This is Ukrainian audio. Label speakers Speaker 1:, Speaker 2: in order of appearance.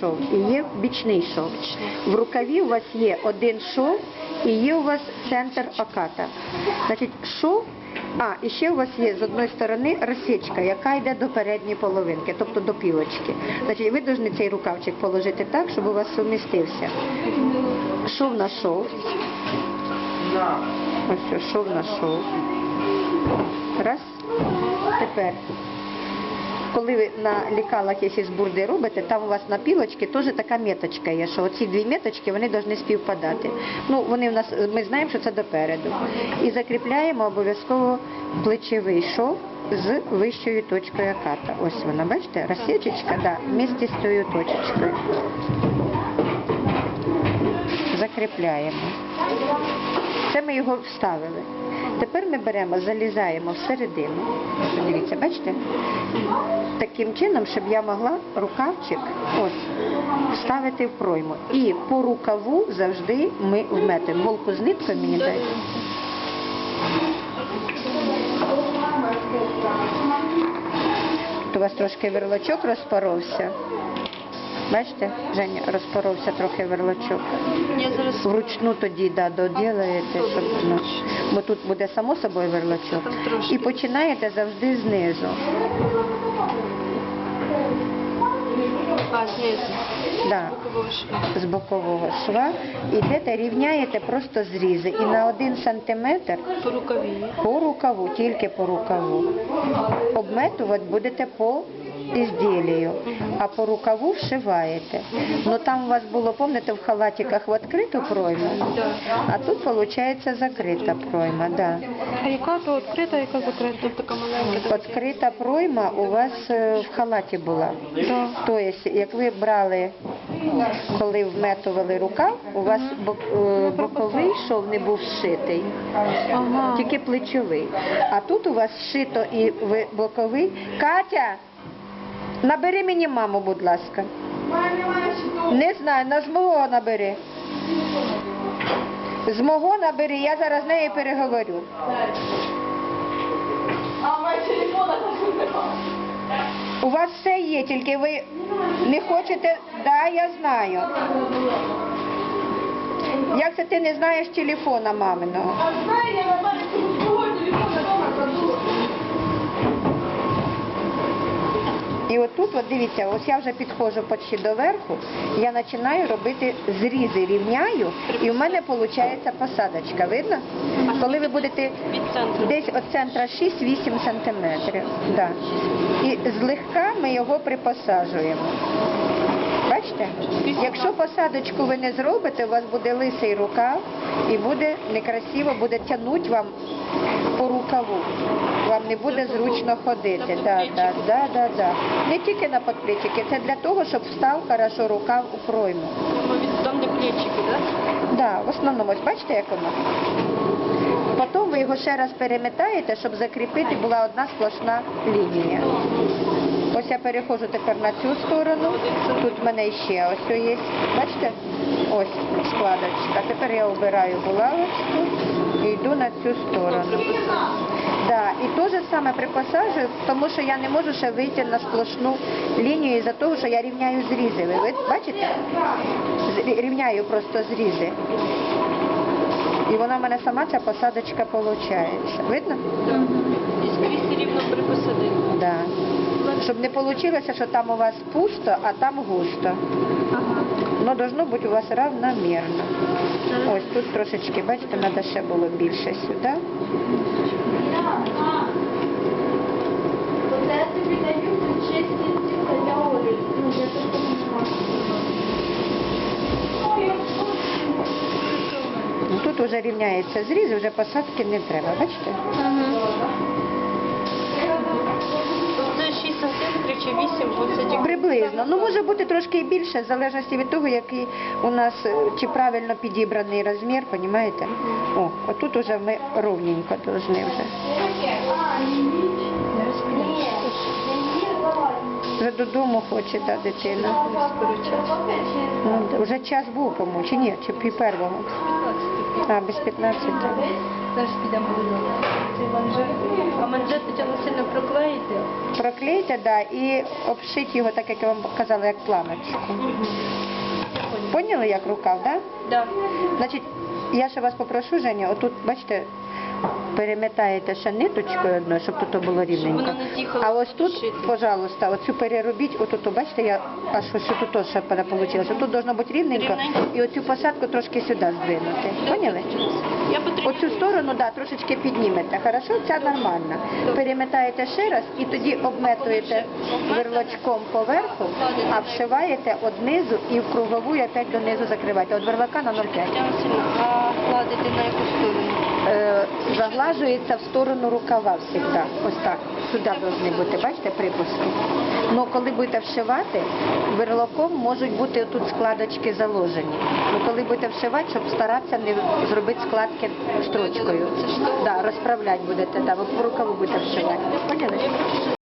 Speaker 1: шов і є бічний шов. В рукаві у вас є один шов і є у вас центр оката. Значить, шов, а, і ще у вас є з одної сторони розсічка, яка йде до передньої половинки, тобто до пілочки. Значить, ви повинні цей рукавчик положити так, щоб у вас сумістився. Шов на шов. Ось шов на шов. Раз. Тепер коли ви на лікалах якісь бурди робите, там у вас на пілочці теж така меточка є, що оці дві меточки вони повинні співпадати. Ну, вони в нас, ми знаємо, що це допереду. І закріпляємо обов'язково плечовий шов з вищою точкою аката. Ось вона, бачите, розсічечка, да, вместе з цією точечкою. Закріпляємо. Це ми його вставили. Тепер ми беремо, залізаємо всередину. Дивіться, бачите? Таким чином, щоб я могла рукавчик ось вставити в пройму. І по рукаву завжди ми вметимо. Голку з ниткою мені дайте. У вас трошки верлочок розпоровся. Бачите, Женя, розпоровся трохи верлочок. Вручну тоді да, доділаєте, щоб ну, бо тут буде само собою верлочок. І починаєте завжди знизу.
Speaker 2: а, знизу.
Speaker 1: Да, з бокового шва. Ідете, рівняєте просто зрізи. І на один сантиметр
Speaker 2: По рукаві.
Speaker 1: по рукаву, тільки по рукаву. Обметувати будете по ізділію, а по рукаву вшиваєте. Ну там у вас було, пам'ятаєте, в халатиках в відкриту пройму, а тут виходить закрита пройма. Да.
Speaker 2: А яка то відкрита, яка закрита? Така маленька.
Speaker 1: Відкрита пройма у вас е, в халаті була.
Speaker 2: Да.
Speaker 1: Тобто, як ви брали, коли вметували рукав, у вас бок- е, боковий шов не був зшитий,
Speaker 2: Ага.
Speaker 1: тільки плечовий. А тут у вас зшито і ви- боковий. Катя, набери мені маму, будь ласка. Не знаю, на з мого набери. З мого набери, я зараз з нею переговорю. У вас все є, тільки ви не хочете, да, я знаю. Як це ти не знаєш телефона маминого? І отут, от дивіться, ось я вже підходжу почти до верху, я починаю робити зрізи, рівняю, і в мене виходить посадочка. Видно? Коли ви будете десь від центра 6-8 сантиметрів. Да. І злегка ми його припосаджуємо. Бачите? Якщо посадочку ви не зробите, у вас буде лисий рукав і буде некрасиво, буде тягнути вам по рукаву. Не буде зручно ходити. Да, да, да, да, да. Не тільки на подплічики, це для того, щоб встав хорошо рукав у пройму.
Speaker 2: Від там, де плечики, так?
Speaker 1: Да, в основному, ось бачите, як воно? Потім ви його ще раз переметаєте, щоб закріпити була одна сплошна лінія. Ось я переходжу тепер на цю сторону. Тут в мене ще ось є. Бачите? Ось складочка. Тепер я обираю булавочку і йду на цю сторону. Да, і те же саме припосаджую, тому що я не можу ще вийти на сплошну лінію із-за того, що я рівняю зрізи. Ви бачите? Рівняю просто зрізи. І вона в мене сама ця посадочка виходить. Видно?
Speaker 2: І скрізь рівно припосадити.
Speaker 1: Да. Щоб не вийшло, що там у вас пусто, а там густо.
Speaker 2: Ага.
Speaker 1: Воно должно бути у вас равномірно. Ось тут трошечки, бачите, треба ще було більше сюди.
Speaker 3: Вот я тобі даю тут 6 листів для Олі. Ну,
Speaker 1: Тут вже рівняється зріз, вже посадки не треба, бачите?
Speaker 2: Це 6 сантиметрів чи 8, оце тільки.
Speaker 1: Приблизно. Ну може бути трошки більше, в залежності від того, який у нас е, чи правильно підібраний розмір, розумієте? О, отут уже ми ровненько повинні вже. Вже додому хоче та дитина. Ну, вже час був, по-моєму, чи ні, чи пів первого. А, без 15.
Speaker 2: Теж підемо будемо. Цей манжет. А манжет Тетяна сильно проклеїти.
Speaker 1: Проклейте, да, і обшить його, так як я вам казала, як планочку. Поняли, як рукав, да?
Speaker 2: Да.
Speaker 1: Значить, я ще вас попрошу, Женя, отут, бачите, переметаєте ще ниточкою одною, щоб тут було рівненько. А ось тут, пожалуйста, оцю переробіть, отут, бачите, я аж ось тут теж ще вийшло. Тут должно бути рівненько,
Speaker 2: Рівненько.
Speaker 1: і оцю посадку трошки сюди здвинути. Поняли? Оцю сторону, да, трошечки піднімете. Хорошо, ця нормальна. Переметаєте ще раз і тоді обметуєте верлочком поверху, а вшиваєте однизу і в кругову і опять донизу закриваєте. От верлака на 0,5.
Speaker 2: А кладете на яку сторону?
Speaker 1: Заглажується в сторону рукава завжди. Ось так. Сюди повинні бути, бачите, припуски. Ну, коли будете вшивати, верлоком можуть бути тут складочки заложені. Ну, коли будете вшивати, щоб старатися не зробити складки строчкою. Да, розправляти будете, да, ви по рукаву будете вшивати. Поняли?